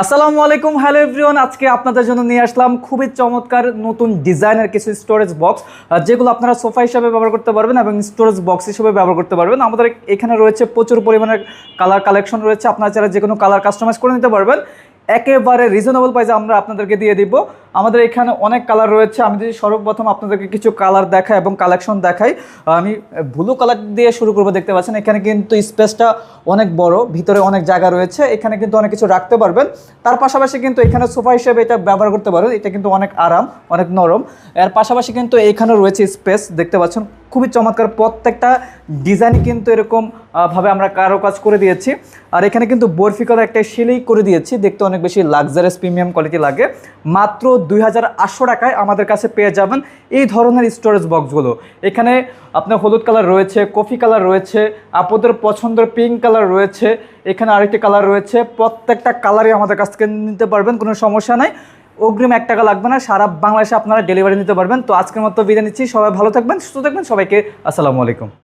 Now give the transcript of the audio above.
আসসালামু আলাইকুম, hello everyone. আজকে আপনাদের জন্য নিয়ে আসলাম খুবই চমৎকার নতুন ডিজাইনের কিছু স্টোরেজ বক্স যেগুলো আপনারা সোফা হিসাবে ব্যবহার করতে পারবেন এবং স্টোরেজ বক্স হিসেবে ব্যবহার করতে পারবেন। আমাদের এখানে রয়েছে প্রচুর পরিমাণের কালার কালেকশন রয়েছে। আপনারা যারা যে কোনো কালার কাস্টমাইজ করে নিতে পারবেন। একেবারে রিজনেবল প্রাইসে আমরা আপনাদেরকে দিয়ে দিব। আমাদের এখানে অনেক কালার রয়েছে। আমি যদি সর্বপ্রথম আপনাদেরকে কিছু কালার দেখাই এবং কালেকশন দেখাই। আমি ব্লু কালার দিয়ে শুরু করব, দেখতে পাচ্ছেন। এখানে কিন্তু স্পেসটা অনেক বড়, ভিতরে অনেক জায়গা রয়েছে। এখানে কিন্তু অনেক কিছু রাখতে পারবেন। তার পাশাপাশি কিন্তু এখানে সোফা হিসেবে এটা ব্যবহার করতে পারবেন এটা কিন্তু অনেক আরাম, অনেক নরম। এর পাশাপাশি কিন্তু এখানে রয়েছে স্পেস দেখতে পাচ্ছেন। খুবই চমৎকার। প্রত্যেকটা ডিজাইন কিন্তু এরকম ভাবে আমরা কারও কাজ করে দিয়েছি। আর এখানে কিন্তু বরফি করা একটা সেলাই করে দিয়েছি। দেখতে অনেক বেশি লাক্সারিয়াস প্রিমিয়াম কোয়ালিটি লাগে। মাত্র দুই হাজার আটশো টাকায় আমাদের কাছে পেয়ে যাবেন এই ধরনের স্টোরেজ বক্সগুলো এখানে আপনার হলুদ কালার রয়েছে, কফি কালার রয়েছে, আপনাদের পছন্দের পিঙ্ক কালার রয়েছে, এখানে আরেকটি কালার রয়েছে। প্রত্যেকটা কালারই আমাদের কাছ থেকে নিতে পারবেন, কোনো সমস্যা নাই। অগ্রিম এক টাকা লাগবে না, সারা বাংলাদেশে আপনারা ডেলিভারি নিতে পারবেন। তো আজকের মতো বিদায় নিচ্ছি, সবাই ভালো থাকবেন, সুস্থ থাকবেন, সবাইকে আসসালামু আলাইকুম।